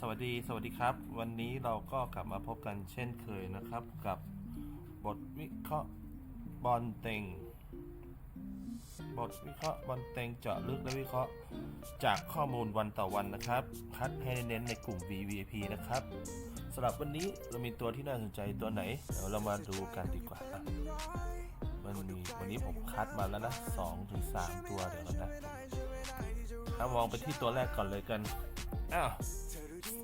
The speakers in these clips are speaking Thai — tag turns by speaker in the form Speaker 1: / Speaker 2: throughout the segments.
Speaker 1: สวัสดีสวัสดีครับ วันนี้เราก็กลับมาพบกันเช่นเคยนะครับ กับบทวิเคราะห์บอลเต็ง บทวิเคราะห์บอลเต็งเจาะลึกและวิเคราะห์จากข้อมูลวันต่อวันนะครับ คัดให้เน้นในกลุ่ม VVIP นะครับสำหรับวันนี้เรามีตัวที่น่าสนใจตัวไหนเดี๋ยวเรามาดูกันดีกว่าอะมันมีวันนี้ผมคัดมาแล้วนะ2ถึง3ตัวเดี๋ยวก่อนนะถ้ามองไปที่ตัวแรกก่อนเลยกันอ้าว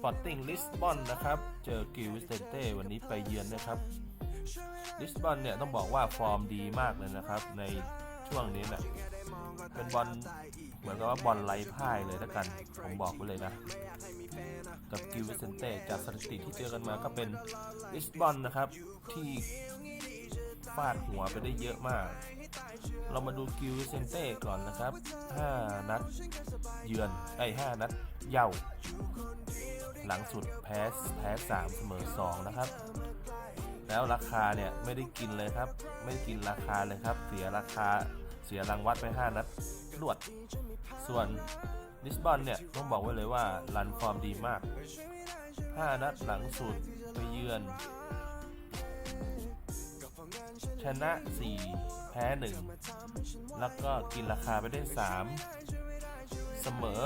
Speaker 1: ปอร์ติ้งลิสบอนนะครับ เจอกิลวิสเตนเต้วันนี้ไปเยือนนะครับลิสบอนเนี่ยต้องบอกว่าฟอร์มดีมากเลยนะครับ ในช่วงนี้เนะ่ยเป็นบอลเหมือนกับว่าบอลไร้พ่ายเลยแล้วกัน ผมบอกไว้เลยนะ กับกิลวิสเตนเต้จากสถิติที่เจอกันมาก็เป็นลิสบอนนะครับที่ฟาดหัวไปได้เยอะมาก เรามาดูกิลวิเตนเต้ก่อนนะครับ 5 นัด เยือนไอ้5นัด เย่า หลังสุดแพ้แพ้3เสมอ2นะครับ แล้วราคาเนี่ยไม่ได้กินเลยครับ ไม่ได้กินราคาเลยครับ เสียราคาเสียรางวัดไป 5 นัดรวด ส่วนลิสบอนเนี่ยต้องบอกไว้เลยว่ารันฟอร์มดีมาก 5 นัดหลังสุดไปเยือน ชนะ 4 แพ้ 1 แล้วก็กินราคาไปได้ 3 เสมอ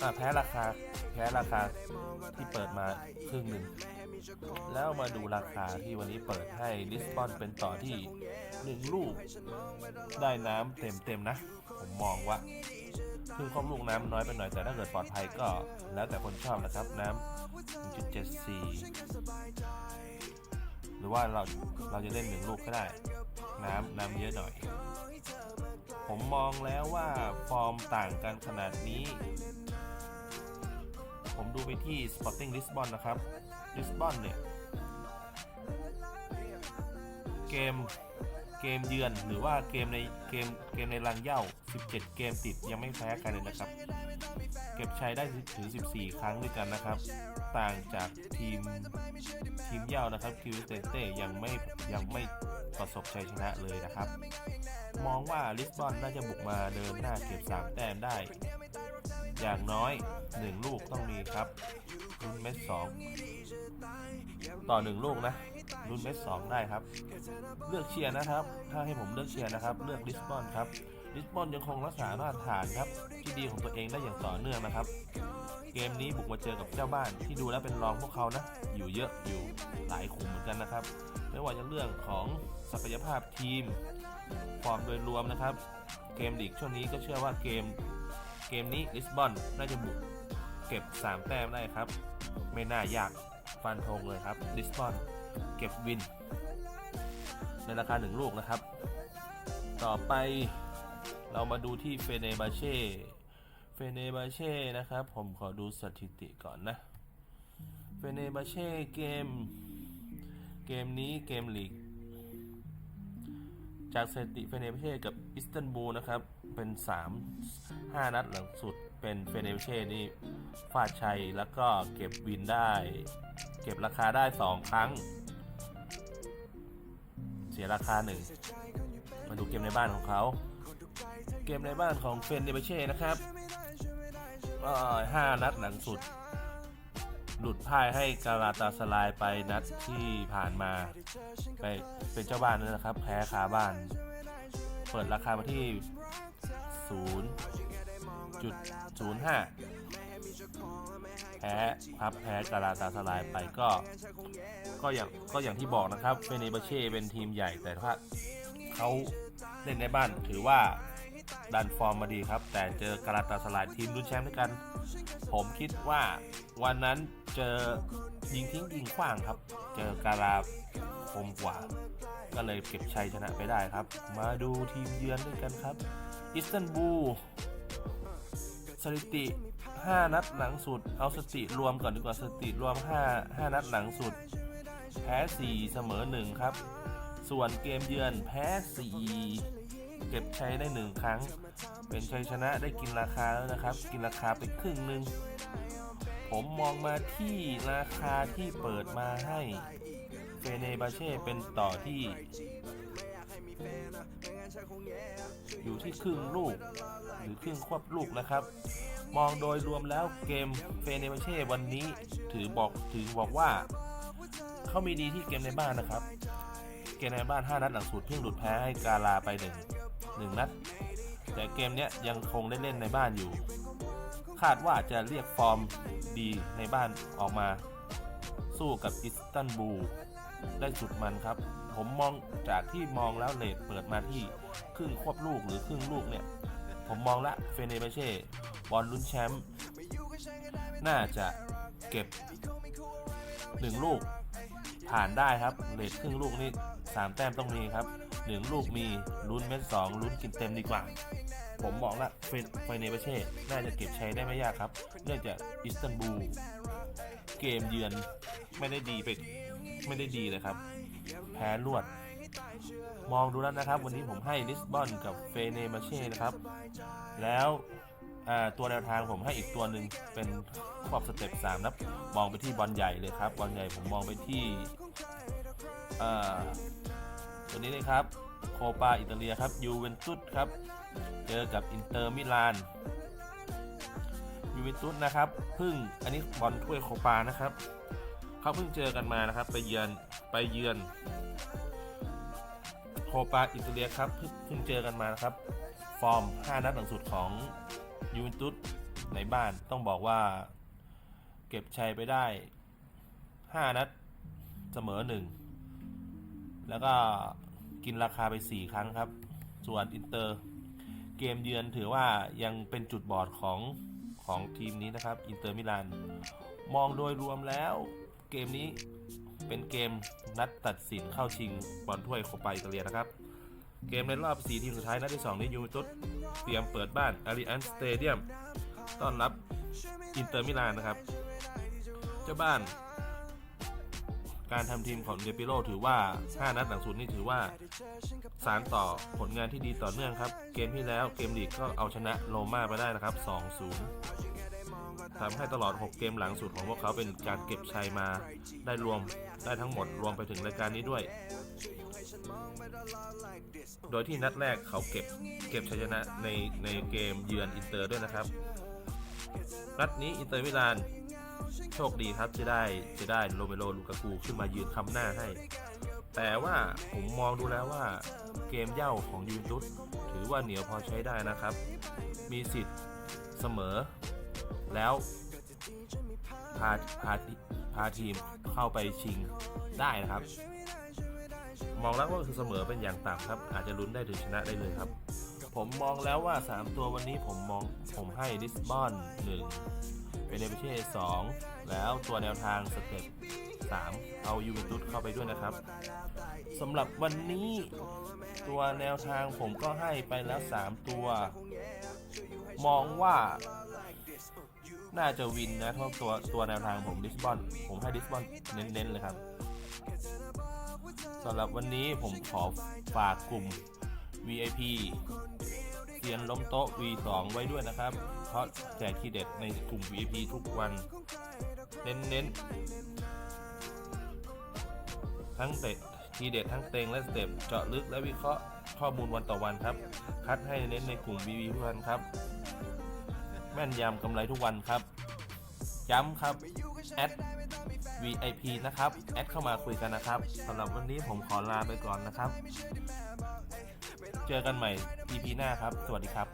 Speaker 1: อะแพ้ราคา แพ้ราคาที่เปิดมาครึ่งหนึ่งแล้วมาดูราคาที่วันนี้เปิดให้ลิสบอนเป็นต่อที่1ลูก ได้น้ำเต็มเต็มๆนะ ผมมองว่าคือความลูกน้ำน้อยไปหน่อยแต่ถ้าเกิดปลอดภัยก็แล้วแต่คนชอบนะครับน้ำ1.74 หรือว่าเราเราจะเล่นหนึ่งลูกก็ได้ น้ำน้ำเยอะหน่อย ผมมองแล้วว่าฟอร์มต่างกันขนาดนี้ ผมดูไปที่ Sporting Lisbon นะครับ Lisbon เนี่ย เกมเกมเยือนหรือว่าเกมในเกมเกมในรังเหย้า17 เกมติดยังไม่แพ้ใครเลยนะครับ เก็บชัยได้ถึง 14 ครั้งด้วยกันนะครับ ต่างจากทีมทีมเหย้านะครับคิวเตเต้ยังไม่ยังไม่ประสบชัยชนะเลยนะครับ มองว่าลิสบอนน่าจะบุกมาเดินหน้าเก็บ 3 แต้มได้ อย่างน้อย 1 ลูกต้องมีครับรุ่นเม็ด2ต่อ 1 ลูกนะรุ่นเม็ด2ได้ครับ เลือกเชียร์นะครับ ถ้าให้ผมเลือกเชียร์นะครับ เลือกลิสบอนครับลิสบอนยังคงรักษามาตรฐานครับ ที่ดีของตัวเองได้อย่างต่อเนื่องนะครับ เกมนี้บุกมาเจอกับเจ้าบ้านที่ดูแล้วเป็นรองพวกเขานะ อยู่เยอะอยู่หลายขุมเหมือนกันนะครับ ไม่ว่าจะเรื่องของศักยภาพทีมฟอร์มโดยรวมนะครับ เกมลีกช่วงนี้ก็เชื่อว่าเกม เกมนี้ลิสบอนน่าจะบุกเก็บ 3 แต้มได้ครับ ไม่น่ายากฟันธงเลยครับลิสบอนเก็บวิน ในราคา 1 ลูกนะครับ ต่อไปเรามาดูที่เฟเนบาเช่เฟเนบาเช่นะครับ ผมขอดูสถิติก่อนนะเฟเนบาเช่เกม เกมนี้เกมลีก จากสถิติเฟเนบเช่กับอิสตันบูลนะครับ เป็น 3 5 นัดหลังสุดเป็นเฟเนบเช่นี่ฟาดชัยแล้วก็เก็บวินได้ เก็บราคาได้ 2 ครั้ง เสียราคาหนึ่งมาดูเกมในบ้านของเขา เกมในบ้านของเฟนเดเบเช่นะครับห้านัดหลังสุด หลุดพ่ายให้กาลาตาสลายไปนัดที่ผ่านมาไปเป็นเจ้าบ้านนะครับ แพ้คาบ้าน เปิดราคามาที่ 0.05 แพ้ครับแพ้กาลาตาสลายไปก็ก็อย่างก็อย่างที่บอกนะครับเฟเนเบเช่เป็นทีมใหญ่แต่ถ้าเขาเล่นในบ้านถือว่าดันฟอร์มมาดีครับ แต่เจอกาลาตาสลายทีมรุ่นแชมป์ด้วยกัน ผมคิดว่าวันนั้น เจอยิงทิ้งยิงขว้างครับ เจอกาลาคมกว่า ก็เลยเก็บชัยชนะไปได้ครับ มาดูทีมเยือนด้วยกันครับ อิสตันบูลสถิติ 5 นัดหลังสุด เอาสติรวมก่อนดีกว่าสติรวม 5 5 นัดหลังสุด แพ้ 4 เสมอ 1 ครับ ส่วนเกมเยือนแพ้ 4 เก็บชัยได้ 1 ครั้ง เป็นชัยชนะได้กินราคาแล้วนะครับ กินราคาไปครึ่งหนึ่ง ผมมองมาที่ราคาที่เปิดมาให้เฟเนบาเช่เป็นต่อที่ อยู่ที่ครึ่งลูก หรือครึ่งควบลูกนะครับ มองโดยรวมแล้วเกมเฟเนเบเช่วันนี้ถือบอกถือบอกว่า เขามีดีที่เกมในบ้านนะครับ เกมในบ้าน 5 นัดหลังสุดเพิ่งหลุดแพ้ให้กาลาไปหนึ่งหนึ่งนัดแต่เกมเนี้ยยังคงได้เล่นในบ้านอยู่ คาดว่าจะเรียกฟอร์มดีในบ้านออกมา สู้กับอิสตันบูลได้สุดมันครับ ผมมองจากที่มองแล้วเลทเปิดมาที่ครึ่งควบลูกหรือครึ่งลูกเนี่ย ผมมองละเฟเนเบเช่บอลลุ้นแชมป์น่าจะเก็บหนึ่งลูก ผ่านได้ครับเลทครึ่งลูกนี่สามแต้มต้องมีครับหนึ่งลูกมีลุ้นเม็ดสองลุ้นกินเต็มดีกว่า ผมมองละเฟนไฟเนเบเช่น่าจะเก็บใชัยได้ไม่ยากครับ เนื่องจากอิสตันบูลเกมเยือนไม่ได้ดีไปไม่ได้ดีเลยครับ แพ้รวด มองดูแล้วนะครับ วันนี้ผมให้ลิสบอนกับเฟเนเบเช่นะครับ แล้ว ตัวแนวทางผมให้อีกตัวหนึ่งเป็นขอบสเต็ปสามนะมองไปที่บอลใหญ่เลยครับบอลใหญ่ผมมองไปที่ตัวนี้เลยครับโคปาอิตาเลียครับยูเวนตุสครับเจอกับอินเตอร์มิลานยูเวนตุสนะครับเพิ่งอันนี้บอลถ้วยโคปานะครับเขาเพิ่งเจอกันมานะครับ ไปเยือนไปเยือนโคปาอิตาเลียครับเพิ่งเพิ่งเจอกันมานะครับ ฟอร์ม 5 นัดหลังสุดของ ยูเวนตุสในบ้านต้องบอกว่า เก็บชัยไปได้ 5 นัดเสมอ 1 แล้วก็กินราคาไป 4 ครั้งครับ ส่วนอินเตอร์ เกมเยือนถือว่ายังเป็นจุดบอดของของทีมนี้นะครับ อินเตอร์มิลาน มองโดยรวมแล้วเกมนี้เป็นเกมนัดตัดสินเข้าชิงบอลถ้วยโคปาอิตาเลียนะครับ เกมในรอบ 4 ทีมสุดท้ายนัดที่ 2 นี้ยูเวนตุสเตรียมเปิดบ้านอาริอันสเตเดียมต้อนรับอินเตอร์มิลานนะครับ เจ้าบ้าน การทำทีมของเดปิโลถือว่า 5 นัดหลังสุดนี่ถือว่า สารต่อผลงานที่ดีต่อเนื่องครับ เกมที่แล้วเกมลีกก็เอาชนะโรม่าไปได้นะครับ 2-0 ทำให้ตลอด 6 เกมหลังสุดของพวกเขาเป็นการเก็บชัยมา ได้รวมได้ทั้งหมดรวมไปถึงรายการนี้ด้วย โดยที่นัดแรกเขาเก็บเก็บชัยชนะในในเกมเยือนอินเตอร์ด้วยนะครับ นัดนี้อินเตอร์มิลานโชคดีครับจะได้จะได้โรเมโรลูกากูขึ้นมายืนคำหน้าให้ แต่ว่าผมมองดูแล้วว่าเกมเย่าของยูเวนตุสถือว่าเหนียวพอใช้ได้นะครับ มีสิทธิ์เสมอ แล้วพาพาพาทีมเข้าไปชิงได้นะครับ มองแล้วก็คือเสมอเป็นอย่างต่ำครับ อาจจะลุ้นได้ถึงชนะได้เลยครับ ผมมองแล้วว่า 3 ตัววันนี้ผมมองผมให้ลิสบอน1เป็นเนเปเช่2แล้วตัวแนวทางสเต็ป3เอายูเวนตุสเข้าไปด้วยนะครับสำหรับวันนี้ตัวแนวทางผมก็ให้ไปแล้ว 3 ตัว มองว่า น่าจะวินนะเพราะตัวตัวแนวทางผมลิสบอนผมให้ลิสบอนเน้นๆเลยครับสำหรับวันนี้ผมขอฝากกลุ่ม VIP เซียนล้มโต๊ะ V2 ไว้ด้วยนะครับ เพราะแจกทีเด็ดในกลุ่ม VIP ทุกวัน เน้นๆ ทั้งเตะทีเด็ดทั้งเต็งและสเต็ปเจาะลึกและวิเคราะห์ข้อมูลวันต่อวันครับ คัดให้เน้นในกลุ่ม VIP ทุกวันครับ แม่นยำกำไรทุกวันครับ ย้ำครับแอด VIP นะครับ แอดเข้ามาคุยกันนะครับสำหรับวันนี้ผมขอลาไปก่อนนะครับ เจอกันใหม่ EP หน้าครับ สวัสดีครับ